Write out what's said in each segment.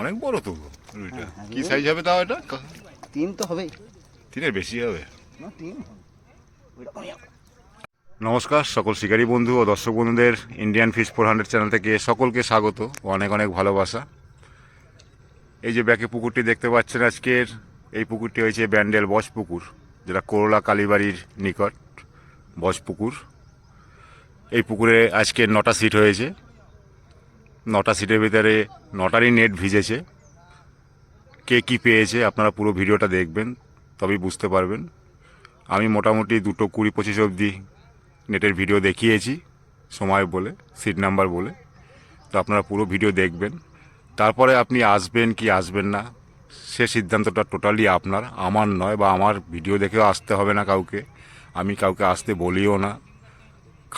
অনেক বড় তো রুইটা। হ্যাঁ, কি সাইজ হবে তাও এটা? তিন তো হবেই। তিনের বেশি হবে। না তিন নমস্কার সকল শিকারী বন্ধু ও দর্শক বন্ধুদের Indian fish four hundred channel থেকে সকলকে স্বাগত ও অনেক অনেক ভালোবাসা। এই যে ব্যাকে পুকুরটি দেখতে পাচ্ছেন আজকের এই পুকুরটি হয়েছে ব্যান্ডেল বস পুকুর যেটা করোলা কালীবাড়ির নিকট বস পুকুর। এই পুকুরে আজকে নটা সিট হয়েছে। নটা সিটের ভিতরে নটারই নেট ভিজেছে। কে কি পেয়েছে আপনারা পুরো ভিডিওটা দেখবেন, তবেই বুঝতে পারবেন। আমি মোটামুটি দুটো কুড়ি পঁচিশ অবধি নেটের ভিডিও দেখিয়েছি, সময় বলে, সিট নাম্বার বলে। তো আপনারা পুরো ভিডিও দেখবেন। তারপরে আপনি আসবেন কি আসবেন না, সে সিদ্ধান্তটা টোটালি আপনার, আমার নয় বা আমার ভিডিও দেখেও আসতে হবে না কাউকে। আমি কাউকে আসতে বলিও না,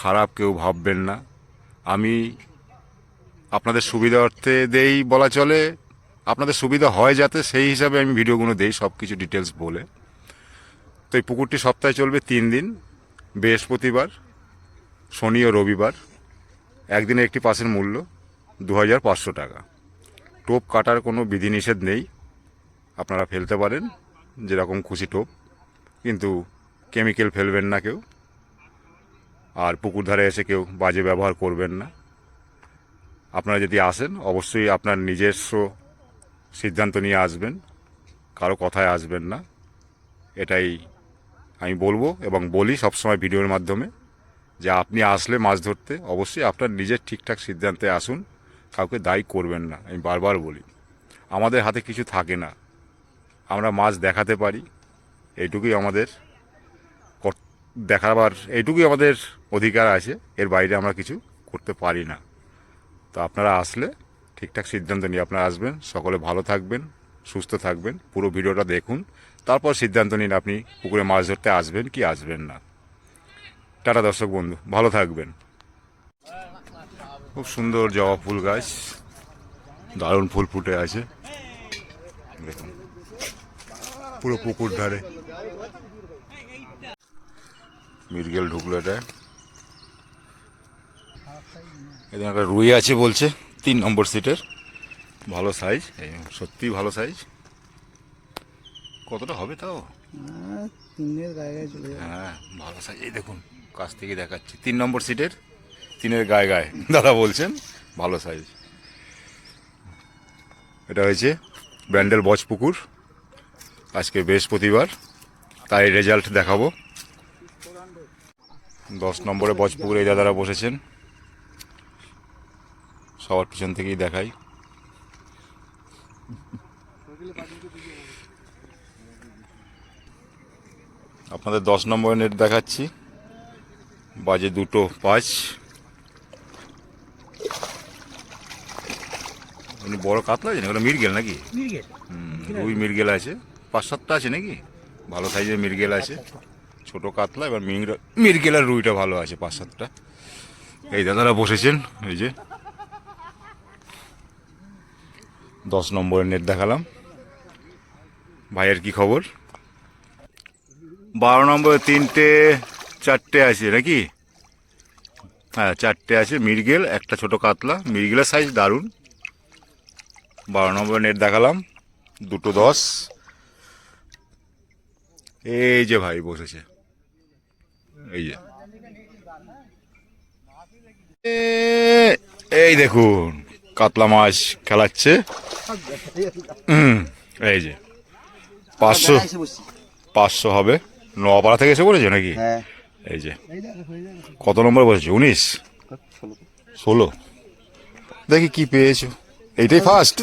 খারাপ কেউ ভাববেন না। আমি আপনাদের সুবিধার্থে দেই বলা চলে। আপনাদের সুবিধা হয় যাতে সেই হিসাবে আমি ভিডিওগুলো দেই সব কিছু ডিটেলস বলে। তো এই পুকুরটি সপ্তাহে চলবে তিন দিন, বৃহস্পতিবার, শনি ও রবিবার। একদিনে একটি পাসের মূল্য দু হাজার পাঁচশো টাকা। টোপ কাটার কোনো বিধিনিষেধ নেই। আপনারা ফেলতে পারেন, যেরকম খুশি টোপ। কিন্তু কেমিক্যাল ফেলবেন না কেউ। আর পুকুর ধারে এসে কেউ বাজে ব্যবহার করবেন না। আপনারা যদি আসেন, অবশ্যই আপনার নিজস্ব সিদ্ধান্ত নিয়ে আসবেন। কারও কথায় আসবেন না। এটাই আমি বলব এবং বলি সবসময় ভিডিওর মাধ্যমে যে আপনি আসলে মাছ ধরতে, অবশ্যই আপনার নিজের ঠিকঠাক সিদ্ধান্তে আসুন। কাউকে দায়ী করবেন না, আমি বারবার বলি। আমাদের হাতে কিছু থাকে না। আমরা মাছ দেখাতে পারি, এইটুকুই আমাদের দেখাবার, এইটুকুই আমাদের অধিকার আছে। এর বাইরে আমরা কিছু করতে পারি না। তো আপনারা আসলে ঠিকঠাক সিদ্ধান্ত নিয়ে আপনারা আসবেন। সকলে ভালো থাকবেন, সুস্থ থাকবেন, পুরো ভিডিওটা দেখুন। তারপর সিদ্ধান্ত নিন আপনি পুকুরে মাছ ধরতে আসবেন কি আসবেন না। টাটা দর্শক বন্ধু, ভালো থাকবেন। খুব সুন্দর জবা ফুল গাছ, দারুণ ফুল ফুটে আছে। দেখুন, পুরো পুকুর ধারে। মিরগেল ঢুকলো এটা। এখানে একটা রুই আছে বলছে তিন নম্বর সিটের ভালো সাইজ সত্যি ভালো সাইজ কতটা হবে তাও? তিনের গায়ে গায়ে চলে হ্যাঁ ভালো সাইজ এই দেখুন কাছ থেকে দেখাচ্ছি। তিন নম্বর সিটের তিনের গায়ে গায়ে দাদা বলছেন ভালো সাইজ এটা হয়েছে ব্যান্ডেল বজপুকুর। আজকে বৃহস্পতিবার তাই রেজাল্ট দেখাবো। দশ নম্বরে বজপুকুরে এই দাদারা বসেছেন। সবার পিছন থেকেই দেখাই। আপনাদের দশ নম্বরে নেট দেখাচ্ছি। বাজে দুটো পাঁচ। বড় কাতলা আছে না ওটা মিরগেল নাকি? রুই মিরগেল আছে। পাঁচ সাতটা আছে নাকি? ভালো সাইজের মিরগেল আছে। ছোট কাতলা এবার মির- মিরগেল আর রুইটা ভালো আছে পাঁচ সাতটা। এই দাদারা বসেছেন এই যে। দশ নম্বরের নেট দেখালাম। ভাইয়ের কি খবর? বারো নম্বরে তিনটে, চারটে আছে নাকি? হ্যাঁ চারটে আছে, মিরগেল, একটা ছোট কাতলা। মিরগেলের সাইজ দারুণ। বারো নম্বরে নেট দেখালাম, দুটো দশ। এই যে ভাই বসেছে। এই যে। এই দেখুন। কাতলা মাছ খেলাচ্ছে। এই যে পাঁচশো পাঁচশো হবে। নোয়াপাড়া থেকে এসে পড়েছে নাকি? হ্যাঁ। এই যে কত নম্বর বসেছে উনিশ? ষোলো? দেখি কি পেয়েছ। এইটাই ফার্স্ট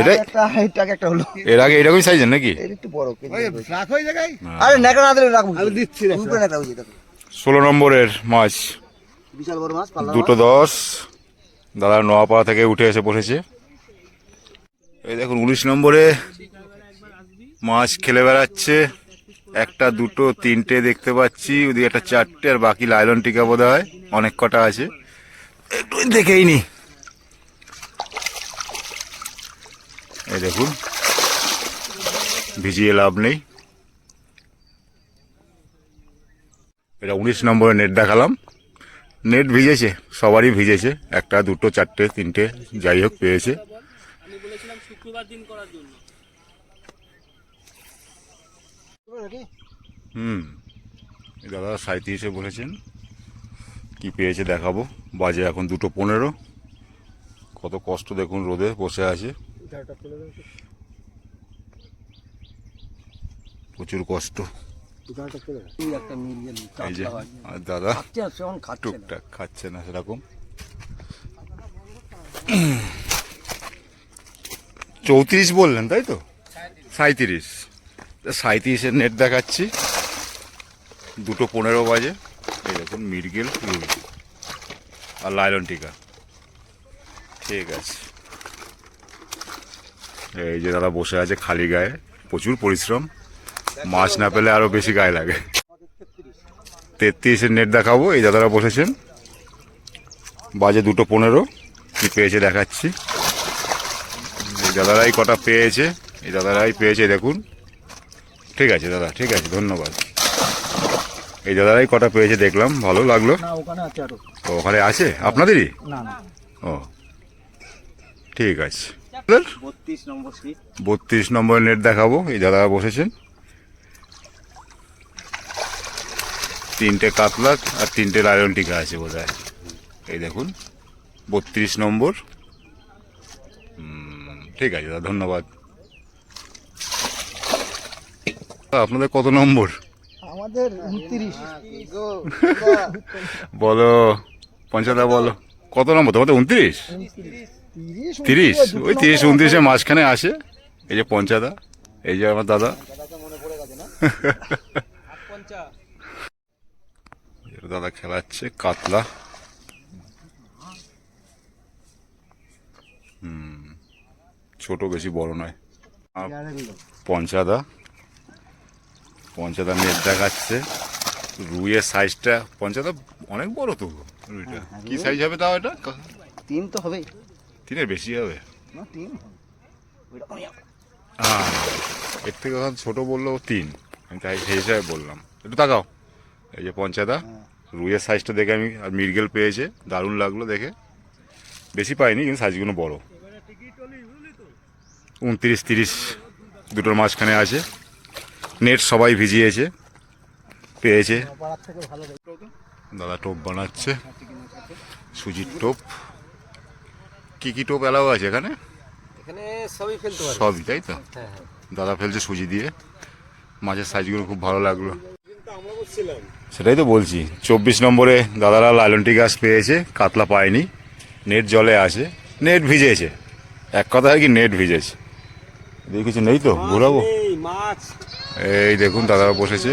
এটাই? একটা হাইট টাকা একটা হলো। এর আগে এরকমই সাইজের নাকি? একটু বড় রাখ জায়গায়। আরে না দিলে রাখব। আমি দিচ্ছি না। উপরে নেকড়া বুঝি দেখো ষোলো নম্বরের মাছ। বিশাল বড় মাছ পাল্লা দুটো দশ। দাদা নোয়াপাড়া থেকে উঠে এসে বসেছে। এই দেখুন, উনিশ নম্বরে মাছ খেলে বেড়াচ্ছে। একটা, দুটো, তিনটে দেখতে পাচ্ছি। ওদিকে একটা চারটে আর বাকি লাইলন টিকা বোধ হয় অনেক কটা আছে। একটু দেখেই নি। এই দেখুন, ভিজিয়ে লাভ নেই। এটা উনিশ নম্বরে নেট দেখালাম। নেট ভিজেছে, সবারই ভিজেছে, একটা, দুটো, চারটে, তিনটে, যাই হোক পেয়েছে। হুম দাদা সাঁত্রিশে বলেছেন, কি পেয়েছে দেখাবো। বাজে এখন দুটো পনেরো। কত কষ্ট দেখুন রোদে বসে আছে। প্রচুর কষ্ট। এই যে দাদা টুকটাক খাচ্ছে না সেরকম। চৌত্রিশ বললেন তাই তো? সাঁত্রিশ সাঁত্রিশের নেট দেখাচ্ছি। দুটো পনেরো বাজে। এই দেখুন মিরগেল রুই আর লাইলন টিকা। ঠিক আছে। এই যে দাদা বসে আছে খালি গায়ে। প্রচুর পরিশ্রম। মাছ না পেলে আরও বেশি গায়ে লাগে। তেত্রিশের নেট দেখাবো এই দাদারা বসেছেন। বাজে দুটো পনেরো কি পেয়েছে দেখাচ্ছি। এই দাদারাই কটা পেয়েছে এই দাদারাই পেয়েছে দেখুন। ঠিক আছে দাদা ঠিক আছে ধন্যবাদ। এই দাদারাই কটা পেয়েছে দেখলাম ভালো লাগল। না ওখানে আছে আরও। তো ওখানে আছে? আপনাদেরই? ও ঠিক আছে। বত্রিশ নম্বর নেট দেখাবো এই দাদারা বসেছেন। তিনটে কাতলা আর তিনটে লায়ন টিকা আছে বোধ এই দেখুন বত্রিশ নম্বর। ঠিক আছে দাদা ধন্যবাদ। আপনাদের কত নম্বর? আমাদের উনত্রিশ। বলো পঞ্চাদা বলো। কত নম্বর? তোমাদের উনত্রিশ? তিরিশ ওই তিরিশ উনত্রিশের মাঝখানে আসে এই যে পঞ্চাদা এই যে আমার দাদা। দাদা খেলাচ্ছে কাতলা হুম ছোট বেশি বড় নয় পঞ্চাদা পঞ্চাদা নেট দেখাচ্ছে রুইয়ের সাইজটা পঞ্চাদা অনেক বড় তো রুইটা কি সাইজ হবে তাও এটা তিন তো হবেই তিনের বেশি হবে না তিন হবে। এর থেকে ছোট বলল তিন আমি তাই সেই হিসাবে বললাম একটু তাকাও এই যে পঞ্চায়েতা রুইয়ের সাইজটা দেখে আমি আর মির্গেল পেয়েছে। দারুণ লাগল দেখে। বেশি পাইনি কিন্তু সাইজগুলো বড়। উনত্রিশ তিরিশ দুটোর মাঝখানে আছে। নেট সবাই ভিজিয়েছে পেয়েছে। দাদা টোপ বানাচ্ছে। সুজির টোপ। কি কি টোপ এলাও আছে এখানে? সবই তাই তো? হ্যাঁ হ্যাঁ। দাদা ফেলছে সুজি দিয়ে। মাছের সাইজগুলো খুব ভালো লাগল। সেটাই তো বলছি। চব্বিশ নম্বরে দাদারা লালনটি গাছ পেয়েছে কাতলা পায়নি নেট জলে আছে নেট ভিজেছে। এক কথা কি নেট ভিজেছে। দেখেছি কিছু নেই তো ঘুরাবো। এই দেখুন দাদারা বসেছে।